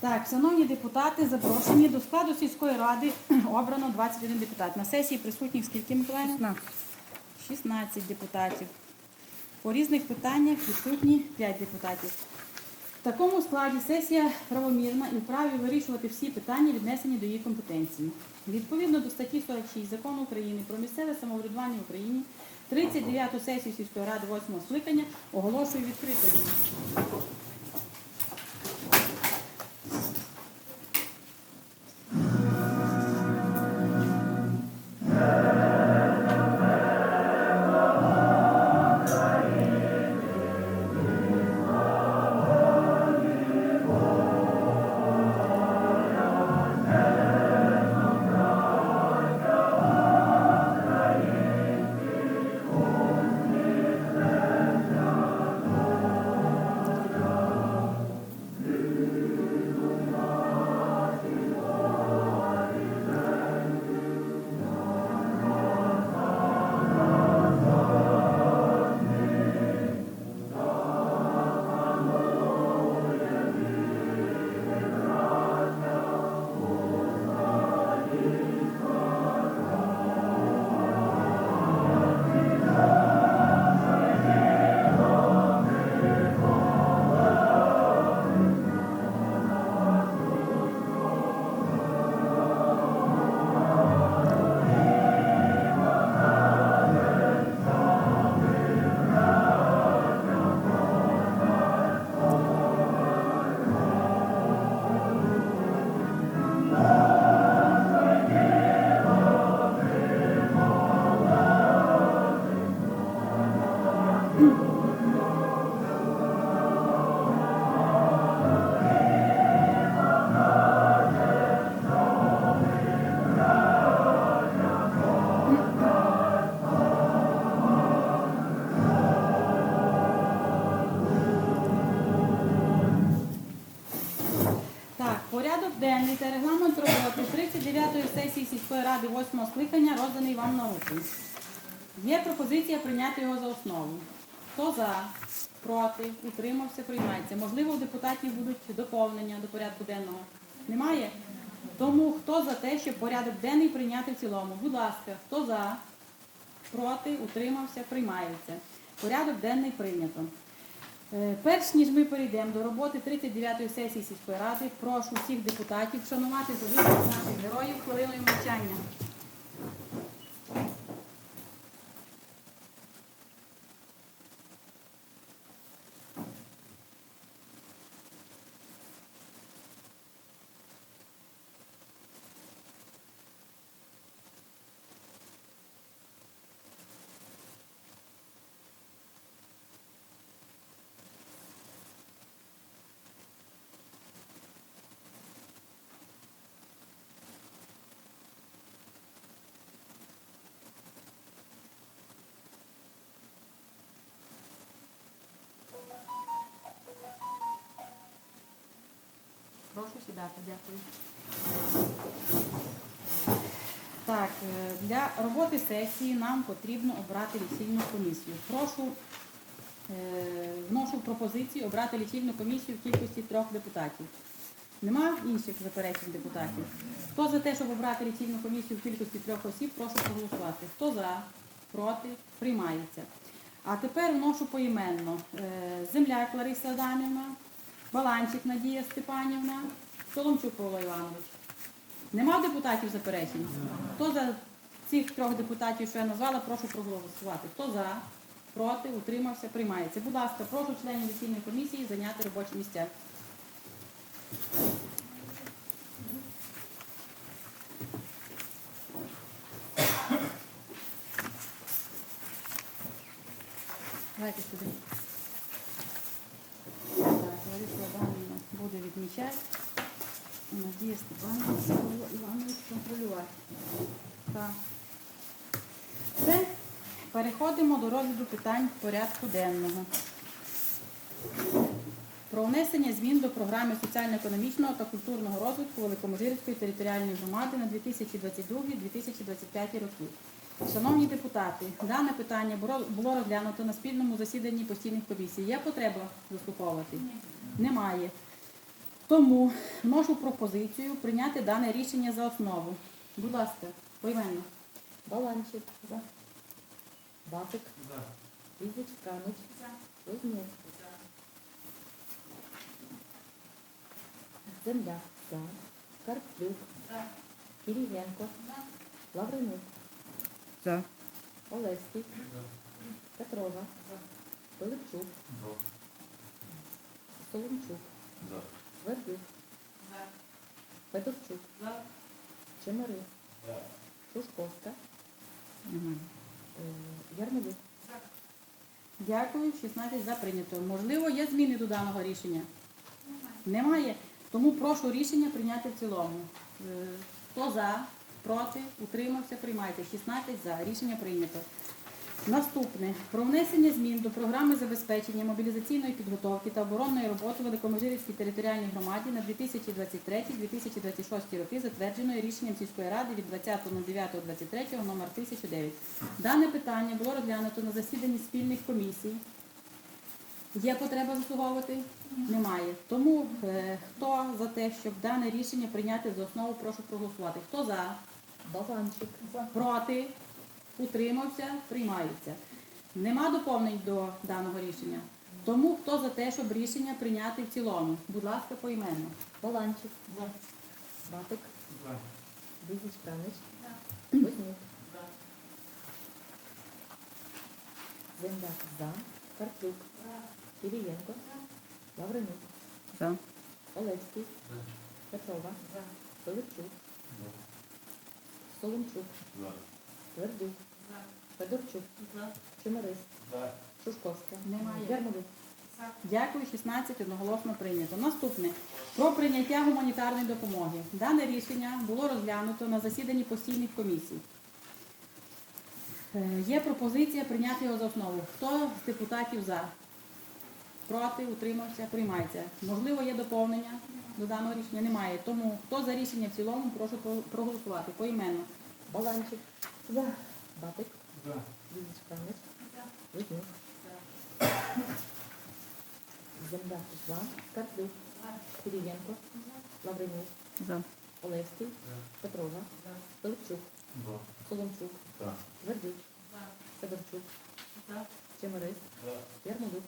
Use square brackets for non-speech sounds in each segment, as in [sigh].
Так, шановні депутати, запрошені до складу сільської ради [clears throat] обрано 21 депутат. На сесії присутніх скільки Миколаївна? 16. 16 депутатів. По різних питаннях відсутні 5 депутатів. В такому складі сесія правомірна і вправі вирішувати всі питання, віднесені до її компетенції. Відповідно до статті 46 Закону України про місцеве самоврядування в Україні 39-ту сесію сільської ради 8 скликання оголошую відкритою. Порядок денний та регламент роботи 39-ї сесії сільської ради 8 скликання розданий вам на руки. Є пропозиція прийняти його за основу. Хто за, проти, утримався, приймається. Можливо, у депутатів будуть доповнення до порядку денного. Немає? Тому хто за те, щоб порядок денний прийняти в цілому? Будь ласка, хто за, проти, утримався, приймається. Порядок денний прийнято. Е, Перш ніж ми перейдемо до роботи 39-ї сесії сільської ради, прошу всіх депутатів вшанувати загиблих наших героїв хвилиною мовчання. Прошу сідати, дякую. Так, е, для роботи сесії нам потрібно обрати лічильну комісію. Прошу, е, вношу пропозицію обрати лічильну комісію в кількості трьох депутатів. Нема інших заперечень депутатів. Хто за те, щоб обрати лічильну комісію в кількості трьох осіб, прошу проголосувати. Хто за, проти, приймається. А тепер вношу поіменно. Е, Земляк Лариса Адамівна, Баланчик Надія Степанівна, Соломчук Павло Іванович. Нема депутатів заперечень? Хто за цих трьох депутатів, що я назвала, прошу проголосувати. Хто за, проти, утримався, приймається. Будь ласка, прошу членів лісійної комісії зайняти робочі місця. Давайте сюди. Так, Лариса Адамівна буде. Надія Степанівна Іванович контролювати. Так. Все. Переходимо до розгляду питань порядку денного. Про внесення змін до програми соціально-економічного та культурного розвитку Великоможирської територіальної громади на 2022-2025 роки. Шановні депутати, дане питання було- було розглянуто на спільному засіданні постійних комісій. Є потреба заслуховувати? Немає. Тому вношу пропозицію прийняти дане рішення за основу. Будь ласка, поіменно. Баланчик. За. Бабик. Візич Канич. Вознюк. Земляк. За. Карплюк. Кирієнко. Лавренюк. За. Олеський. Петрова. Пилипчук. Соломчук. Вербюк. Федорчук. Чемерис. Шушковська. Немає. Ярмолюк. Дякую, 16 за прийнято. Можливо, є зміни до даного рішення? Немає. Тому прошу рішення прийняти в цілому. Е, Хто за, проти, утримався, приймайте. 16 за. Рішення прийнято. Наступне. Про внесення змін до програми забезпечення мобілізаційної підготовки та оборонної роботи Великомежирівській територіальній громаді на 2023-2026 роки, затвердженої рішенням сільської ради від 20.09.23 номер 1009. Дане питання було розглянуто на засіданні спільних комісій. Є потреба заслуговувати? Немає. Тому е, хто за те, щоб дане рішення прийняти за основу, прошу проголосувати. Хто за? Баланчик. Проти? Утримався? Приймається. Нема доповнень до даного рішення. Тому хто за те, щоб рішення прийняти в цілому? Будь ласка, поіменно. Баланчик. Бабик. Візич Канич. Вознюк. Земляк. За. Карплюк. Кирієнко. Лавренюк. За. Олецький. Петрова. Пилипчук. Соломчук. Твердюк. Федорчук. Чемерис. Шушковська. Немає. Ярмолюк. Дякую, 16 одноголосно прийнято. Наступне про прийняття гуманітарної допомоги. Дане рішення було розглянуто на засіданні постійних комісій. Е, Є пропозиція прийняти його за основу. Хто з депутатів за? Проти, утримався, приймається. Можливо, є доповнення до даного рішення? Немає. Тому хто за рішення в цілому, прошу про- проголосувати поіменно. Баланчик. За. Бабик. Да. Канич. Да. Земля За. Карплюк. Кирієнко. Лавренюк. За. Олевський. Петрова. Пилипчук. Соломчук. Твердюк. Федорчук. Чемерис. Ярмолюк.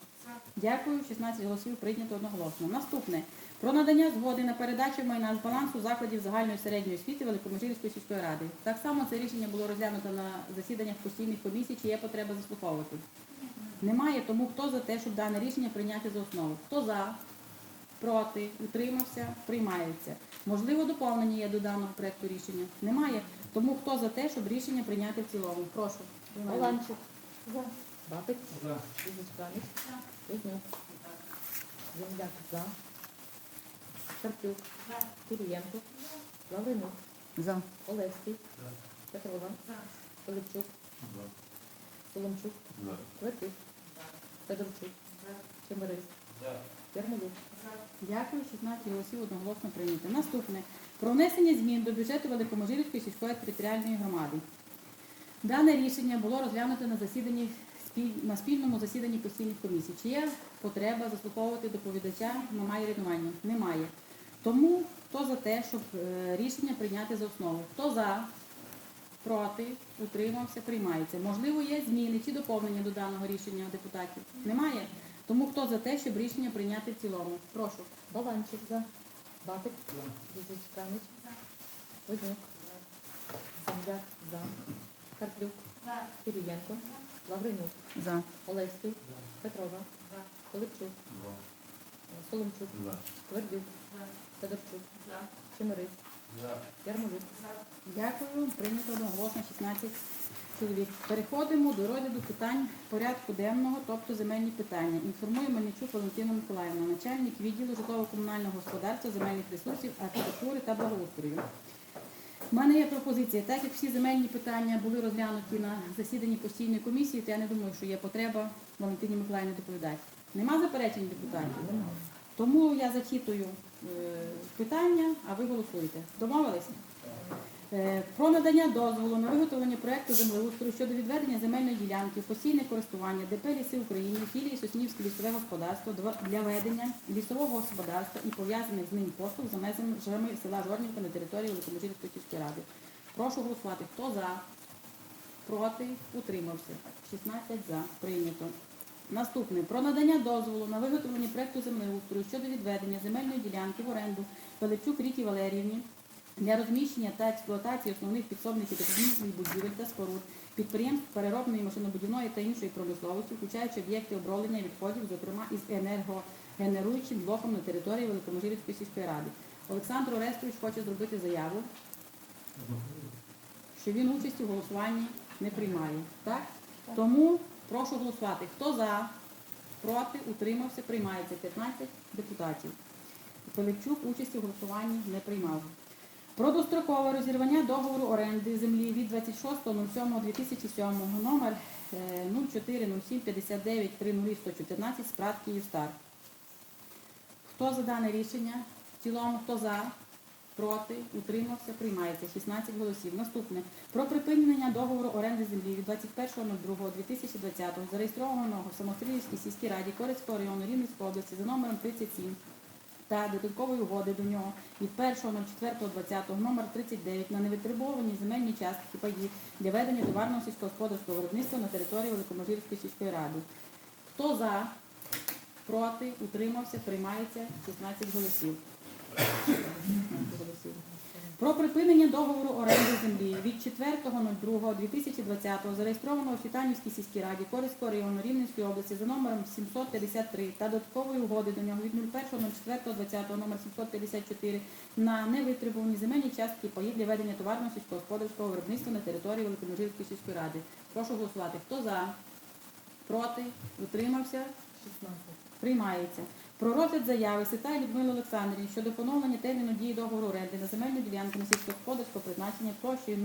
Дякую, 16 голосів прийнято одноголосно. Наступне. Про надання згоди на передачу майна з балансу закладів загальної середньої освіти Великомежирської сільської ради. Так само це рішення було розглянуто на засіданнях постійних комісій, чи є потреба заслуховувати. Немає, тому хто за те, щоб дане рішення прийняти за основу? Хто за, проти, утримався, приймається. Можливо, доповнення є до даного проекту рішення. Немає. Тому хто за те, щоб рішення прийняти в цілому? Прошу. приймаємо. Баланчик. За. Бабик. Візич Канич. Вознюк. Земляк. За. Карплюк. Кирієнко. Лавренюк. За. Олевський. Петрова. Пилипчук. Соломчук. Твердюк. Федорчук. Чемерис. Ярмолюк. Дякую, 16 голосів одноголосно прийнято. Наступне. Про внесення змін до бюджету Великоможирівської сільської територіальної громади. Дане рішення було розглянуто на засіданні на спільному засіданні постійних комісій. Чи є потреба заслуховувати доповідача на має рядування? Немає. Тому хто за те, щоб е, рішення прийняти за основу? Хто за? Проти, утримався, приймається. Можливо, є зміни чи доповнення до даного рішення депутатів? Немає. Тому хто за те, щоб рішення прийняти в цілому? Прошу. Баланчик. За. Бабик. Візич Канич. Вознюк. Земляк. За. Карплюк. Кирієнко. Лавренюк. За. Олевський. Петрова. Пилипчук. Соломчук. Твердюк. Федорчук. Чемерис. Ярмолюк. Дякую. Прийнято одноголосно 16 чоловік. Переходимо до розгляду питань порядку денного, тобто земельні питання. Інформує Мельничук Валентина Миколаївна, начальник відділу житлово-комунального господарства, земельних ресурсів, архітектури та благоустрою. У мене є пропозиція, так як всі земельні питання були розглянуті на засіданні постійної комісії, то я не думаю, що є потреба Валентині Миколаївні доповідати. Нема заперечень депутатів? Тому я зачитую е, питання, а ви голосуєте. Домовилися? Е, Про надання дозволу на виготовлення проекту землеустрою щодо відведення земельної ділянки в постійне користування ДП «Ліси України» філії Соснівське лісове господарство для ведення лісового господарства і пов'язаних з ним послуг за межами села Жорнівка на території Великомежирської сільської ради. Прошу голосувати. Хто за? Проти? Утримався. 16 за. Прийнято. Наступне. Про надання дозволу на виготовлення проекту землеустрою щодо відведення земельної ділянки в оренду Пилипчук Ріті Валеріївні для розміщення та експлуатації основних підсобних і технічних будівель та споруд, підприємств переробної машинобудівної та іншої промисловості, включаючи об'єкти оброблення відходів, зокрема із енергогенеруючим блоком на території Великоможирівської сільської ради. Олександр Орестович хоче зробити заяву, що він участі в голосуванні не приймає. Так? Тому прошу голосувати. Хто за, проти, утримався, приймається 15 депутатів. Пилипчук участі в голосуванні не приймав. Про дострокове розірвання договору оренди землі від 26.07.2007 номер е, 040759300114 з ПРАТ Київстар. Хто за дане рішення? В цілому, хто за? Проти, утримався, приймається 16 голосів. Наступне про припинення договору оренди землі від 21.02.2020 зареєстрованого в Самострілівській сільській раді Корецького району Рівненської області за номером 37 та додаткової угоди до нього від 1.04.20 номер 39 на невитребовані земельні частки паї для ведення товарного сільськогосподарського виробництва на території Великоможирської сільської ради. Хто за? Проти, утримався, приймається 16 голосів. 16 голосів. Про припинення договору оренди землі від 4.02.2020 зареєстрованого в Світанівській сільській раді Корицького району Рівненської області за номером 753 та додаткової угоди до нього від 01.04.20 номер 754 на невитребувані земельні частки паїв для ведення товарного сільськогосподарського виробництва на території Великомежирської сільської ради. Прошу голосувати. Хто за? Проти? Утримався? 16. Приймається. Про розгляд заяви Ситай Людмили Олександрівні щодо поновлення терміну дії договору оренди на земельну ділянку на сільськогосподарського призначення площею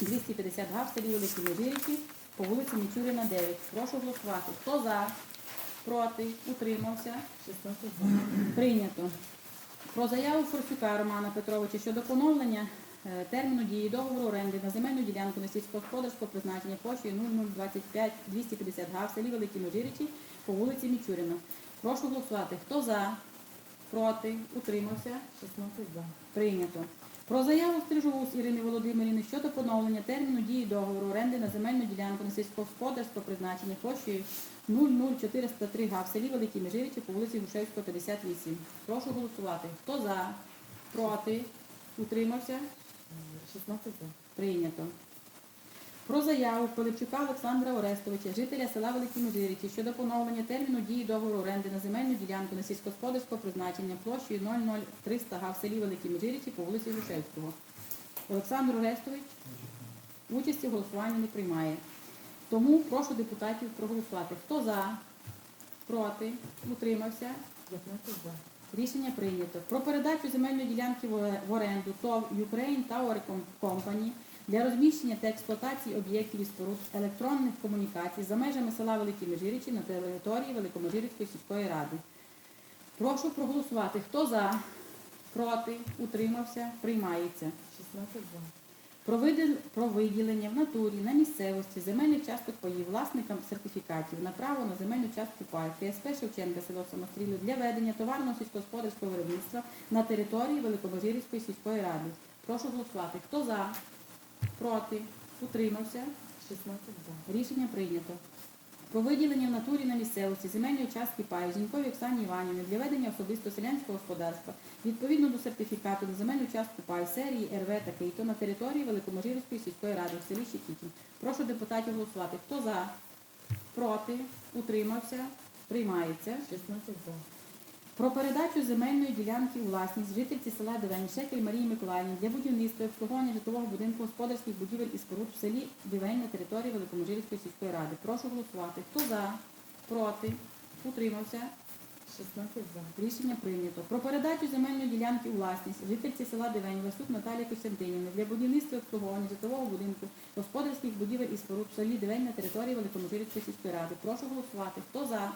00250 га в селі Великі Межиріки по вулиці Мічуріна, 9. Прошу голосувати. Хто за? Проти? Утримався? 16. Прийнято. Про заяву Форсюка Романа Петровича щодо поновлення е, терміну дії договору оренди на земельну ділянку на сільськогосподарського призначення площею 0025 250 га в селі Великі Межирічі по вулиці Мічуріна. Прошу голосувати. Хто за? Проти? Утримався? 16 за. Прийнято. Про заяву Стрижовус Ірини Володимирівни щодо поновлення терміну дії договору оренди на земельну ділянку на сільськогосподарського призначення площею 00403 га в селі Великі Межирічі по вулиці Грушевського, 58. Прошу голосувати. Хто за? Проти? Утримався? 16 за. Прийнято. Про заяву Пилипчука Олександра Орестовича, жителя села Великі Межирічі, щодо поновлення терміну дії договору оренди на земельну ділянку на сільськогосподарського призначення площею 00300 га в селі Великі Межирічі по вулиці Грушевського. Олександр Орестович участі в голосуванні не приймає. Тому прошу депутатів проголосувати. Хто за? Проти? Утримався? 15 за. Рішення прийнято. Про передачу земельної ділянки в оренду ТОВ Ukraine Tower Company для розміщення та експлуатації об'єктів і споруд електронних комунікацій за межами села Великі Межирічі на території Великомежирівської сільської ради. Прошу проголосувати. Хто за? Проти? Утримався? Приймається. 16 за. Про виділ- про виділення в натурі на місцевості земельних часток паїв власникам сертифікатів на право на земельну частку пай КСП Шевченка село Самострілів для ведення товарного сільськогосподарського виробництва на території Великобожирівської сільської ради. Прошу голосувати. Хто за? Проти? Утримався? 16 за. Рішення прийнято. Про виділення в натурі на місцевості земельної частки паю Зіньковій Оксані Іванівні для ведення особисто селянського господарства відповідно до сертифікату на земельну частку пай серії РВ такий то на території Великоможирівської сільської ради в селі Щекітін. Прошу депутатів голосувати. Хто за? Проти? Утримався? Приймається. 16 за. Про передачу земельної ділянки у власність жительці села Дивень Шекель Марії Миколаївні для будівництва і обслуговування житлового будинку господарських будівель і споруд в селі Дивень на території Великоможирівської сільської ради. Прошу голосувати. Хто за? Проти? Утримався? 16 за. Рішення прийнято. Про передачу земельної ділянки у власність жительці села Дивень Васюк Наталії Костянтинівни для будівництва і обслуговування житлового будинку господарських будівель і споруд в селі Дивень на території Великоможирівської сільської ради. Прошу голосувати. Хто за?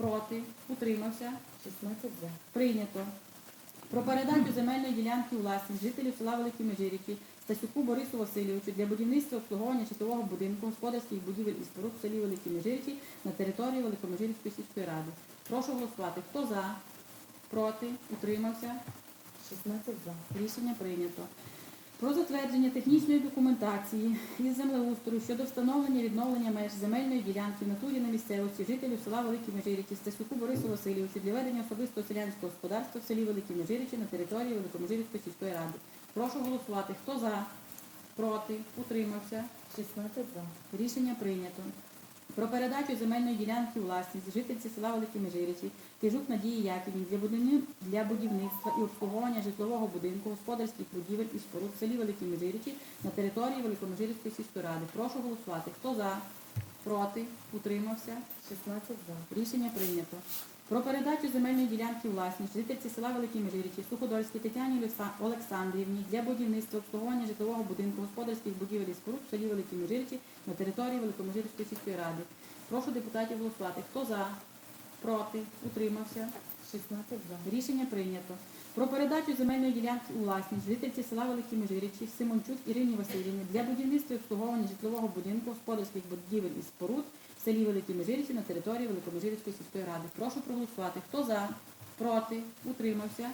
Проти? Утримався? 16 за. Прийнято. Про передачу земельної ділянки у власність жителів села Великі Межирічі Стасюку Борису Васильовичу для будівництва обслуговування житлового будинку, господарських будівель і споруд в селі Великі Межирічі на території Великомежирівської сільської ради. Прошу голосувати. Хто за? Проти? Утримався? 16 за. Рішення прийнято. Про затвердження технічної документації із землеустрою щодо встановлення відновлення меж земельної ділянки в натурі на місцевості жителів села Великі Межирічі Стасюку Борису Васильовичу для ведення особистого селянського господарства в селі Великі Межирічі на території Великомежирівської сільської ради. Прошу голосувати. Хто за? Проти? Утримався? 16 за. Рішення прийнято. Про передачу земельної ділянки власність жительці села Великі Межирічі Тижук Надії Яківні для будівни- для будівництва і обслуговування житлового будинку, господарських будівель і споруд в селі Великі Межирічі на території Великомежирівської сільської ради. Прошу голосувати. Хто за? Проти? Утримався? 16 за. Рішення прийнято. Про передачу земельної ділянки власність жительці села Великі Межирічі Суходольській Тетяні Олександрівні для будівництва обслуговування житлового будинку, господарських будівель і споруд в селі Великі Межирічі на території Великомежирівської сільської ради. Прошу депутатів голосувати. Хто за? Проти? Утримався? 16 за. Рішення прийнято. Про передачу земельної ділянки у власність жительці села Великі Межирічі Симончук Ірині Васильівні для будівництва і обслуговування житлового будинку, господарських будівель і споруд селі Великі Межирічі на території Великомежирівської сільської ради. Прошу проголосувати. Хто за? Проти? Утримався?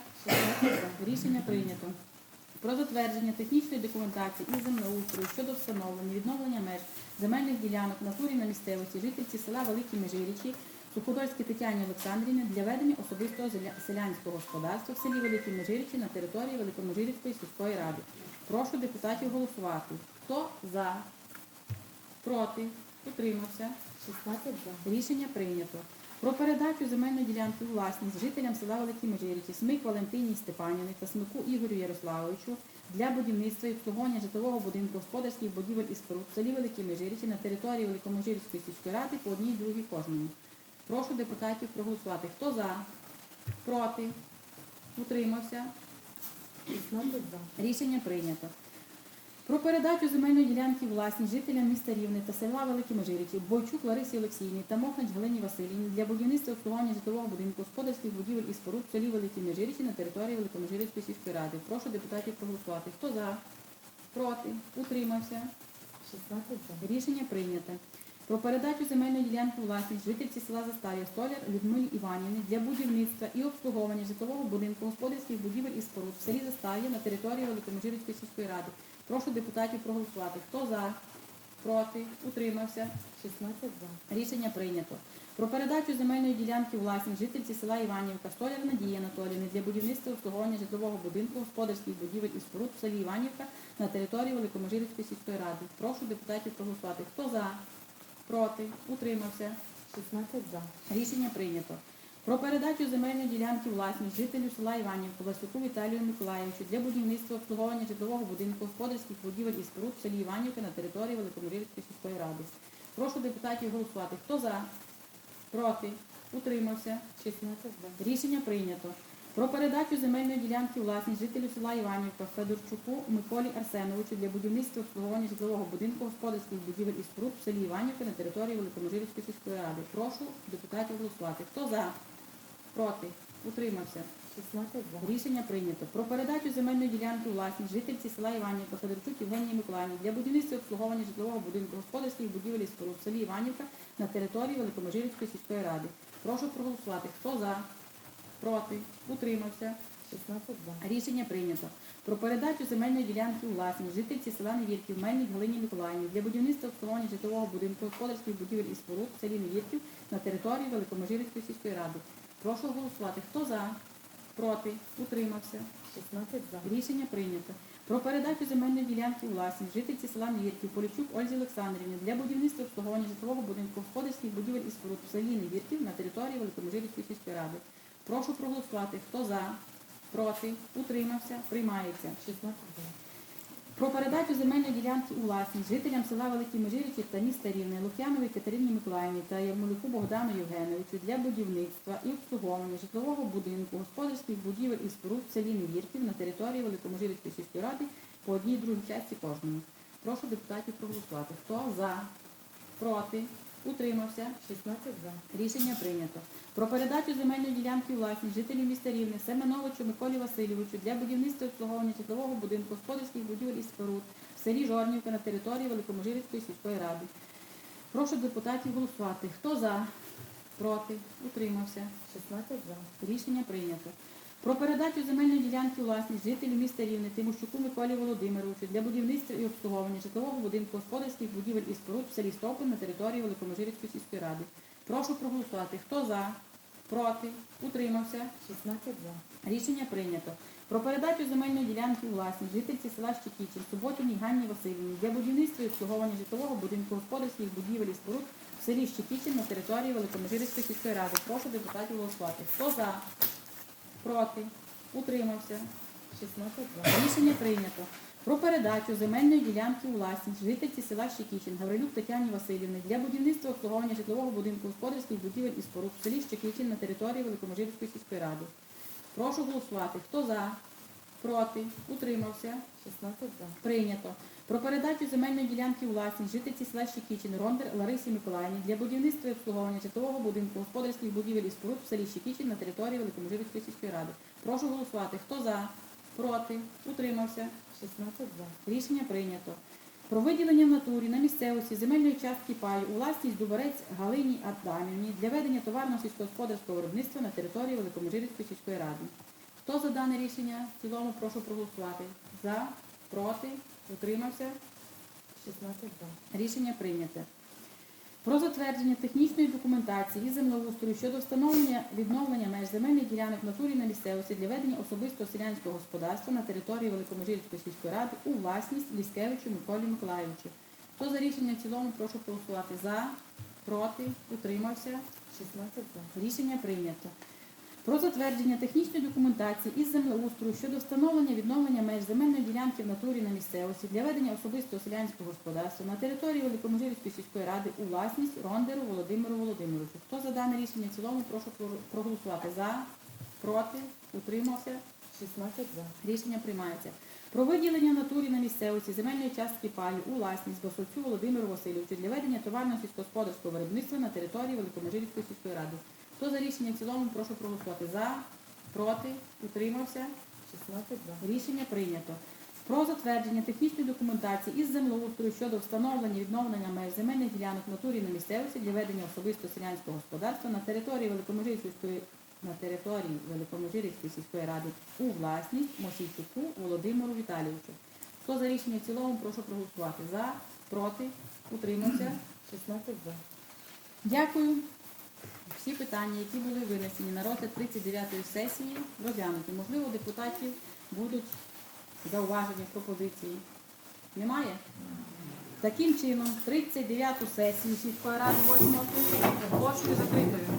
Рішення прийнято. Про затвердження технічної документації із землеустрою щодо встановлення відновлення меж земельних ділянок в натурі на місцевості жительці села Великі Межирічі Суходольській Тетяні Олександрівні для ведення особистого селянського господарства в селі Великі Межирічі на території Великомежирівської сільської ради. Прошу депутатів голосувати. Хто за? Проти? Утримався? 16 за. Рішення прийнято. Про передачу земельної ділянки у власність жителям села Великі Межирічі Смик Валентині Степанівні та Смику Ігорю Ярославовичу для будівництва і обслуговування житлового будинку господарських будівель і споруд в селі Великі Межирічі на території Великомежирівської сільської ради по одній другій кожному. Прошу депутатів проголосувати. Хто за? Проти? Утримався? 16 за. Рішення прийнято. Про передачу земельної ділянки власність жителям міста Рівне та села Великі Межирічі Бойчук Ларисі Олексіївні та Мохнач Галині Васильівні для будівництва обслуговування житлового будинку, господарських будівель і споруд в селі Великі Межирічі на території Великомежирівської сільської ради. Прошу депутатів проголосувати. Хто за? Проти? Утримався? 16 за. Рішення прийнято. Про передачу земельної ділянки власність жительці села Застав'я Столяр Людмилі Іванівни для будівництва і обслуговування житлового будинку, господарських будівель і споруд в селі Застав'я на території Великомежирівської сільської ради. Прошу депутатів проголосувати. Хто за? Проти? Утримався? 16 за. Рішення прийнято. Про передачу земельної ділянки власність жительці села Іванівка Столяр Надії Анатоліївни для будівництва обслуговування житлового будинку, господарських будівель і споруд в селі Іванівка на території Великомежирівської сільської ради. Прошу депутатів проголосувати. Хто за? Проти? Утримався? 16 за. Рішення прийнято. Про передачу земельної ділянки власність жителю села Іванівка Васюку Віталію Миколаївичу для будівництва обслуговування житлового будинку, господарських будівель і споруд в селі Іванівка на території Великомирівської сільської ради. Прошу депутатів голосувати. Хто за? Проти? Утримався? 16 за. Рішення прийнято. Про передачу земельної ділянки власність жителю села Іванівка Федорчуку Миколі Арсеновичу для будівництва обслуговування житлового будинку, господарських будівель і споруд в селі Іванівка на території Великомежирівської сільської ради. Прошу депутатів голосувати. Хто за? Проти? Утримався? 16 за. Рішення прийнято. Про передачу земельної ділянки власність жительці села Іванівка Федорчук Євгенії Миколаївні для будівництва обслуговування житлового будинку, господарських будівель і споруд в селі Іванівка на території Великомежирівської сільської ради. Прошу проголосувати. Хто за? Проти? Утримався? 16 за. Рішення прийнято. Про передачу земельної ділянки власність жительці села Невірків Мельник Галині Миколаївні для будівництва обслуговування житлового будинку, господарських будівель і споруд в селі Невірків на території Великомежирівської сільської ради. Прошу голосувати. Хто за? Проти? Утримався? 16 за. Рішення прийнято. Про передачу земельної ділянки у власність жительці села Невірків Полівчук Ользі Олександрівні для будівництва обслуговування житлового будинку, господарських будівель і споруд в селі Невірків на території Великомежирівської сільської ради. Прошу проголосувати. Хто за? Проти? Утримався? Приймається. 16 за. Про передачу земельної ділянки у власність жителям села Великі Межирічі та міста Рівне Лук'яновій Катерині Миколаївні та Ярмолику Богдану Євгеновичу для будівництва і обслуговування житлового будинку, господарських будівель і споруд в селі Невірків на території Великомежирівської сільської ради по одній другій часті кожному. Прошу депутатів проголосувати. Хто за? Проти? Утримався. 16 за. Рішення прийнято. Про передачу земельної ділянки власність жителів міста Рівне Семеновичу Миколі Васильовичу для будівництва обслуговування житлового будинку господарських будівель і споруд в селі Жорнівка на території Великоможирівської сільської ради. Прошу депутатів голосувати. Хто за? Проти? Утримався. 16 за. Рішення прийнято. Про передачу земельної ділянки власність жителів міста Рівне Тимощуку Миколі Володимировичу для будівництва і обслуговування житлового будинку господарських будівель і споруд в селі Стопин на території Великоможирівської сільської ради. Прошу проголосувати. Хто за? Проти? Утримався? 16 за. Рішення прийнято. Про передачу земельної ділянки власність жительці села Щекічин Суботіній Ганні Васильівні для будівництва і обслуговування житлового будинку господарських будівель і споруд в селі Щекічин на території Великоможирівської сільської ради. Прошу депутатів голосувати. Хто за? Проти? Утримався? 16 за. Рішення прийнято. Про передачу земельної ділянки у власність жительці села Щекічин Гаврилюк Тетяні Васильівни для будівництва обслуговування житлового будинку господарських будівель і споруд в селі Щекічин на території Великоможирівської сільської ради. Прошу голосувати. Хто за? Проти? Утримався? 16 за. Прийнято. Про передачу земельної ділянки власність жительці села Щекічин Рондер Ларисі Миколаївні для будівництва і обслуговування житлового будинку господарських будівель і споруд в селі Щекічин на території Великоможирівської сільської ради. Прошу голосувати. Хто за? Проти? Утримався? 16 за. Рішення прийнято. Про виділення в натурі на місцевості земельної частки паю у власність Дубарець Галині Адамівні для ведення товарного сільськогосподарського виробництва на території Великоможирівської сільської ради. Хто за дане рішення в цілому прошу проголосувати? За, проти, утримався. 16 за. Рішення прийняте. Про затвердження технічної документації і землеустрою щодо встановлення відновлення меж земельних ділянок натурі на місцевості для ведення особистого селянського господарства на території Великоможирської сільської ради у власність Ліскевичу Миколі Миколаївичу. Хто за рішення в цілому, прошу проголосувати за, проти, утримався. 16 за. Рішення прийнято. Про затвердження технічної документації із землеустрою щодо встановлення відновлення меж земельної ділянки в натурі на місцевості для ведення особистого селянського господарства на території Великоможирівської сільської ради у власність Рондеру Володимиру Володимировичу. Хто за дане рішення в цілому, прошу проголосувати за, проти, утримався. 16 за. Рішення приймається. Про виділення натурі на місцевості земельної частки паю у власність Басовцю Володимиру Васильовичу для ведення товарного сільськогосподарського виробництва на території Великоможирівської сільської ради. Хто за рішення в цілому, прошу проголосувати за, проти, утримався. 16 за. Рішення прийнято. Про затвердження технічної документації із землеустрою щодо встановлення відновлення меж земельних ділянок в натурі на місцевості для ведення особисто селянського господарства на території Великоможирівської на території Великоможирівської сільської ради у власність Мосійчуку Володимиру Віталійовичу. Хто за рішення в цілому, прошу проголосувати за, проти, утримався. 16 за. Дякую. Всі питання, які були винесені на розгляд 39-ї сесії, розглянуті. Можливо, депутатів будуть зауваження, пропозиції. Немає? Таким чином, 39-ту сесію сільської ради 8 оголошую закритою.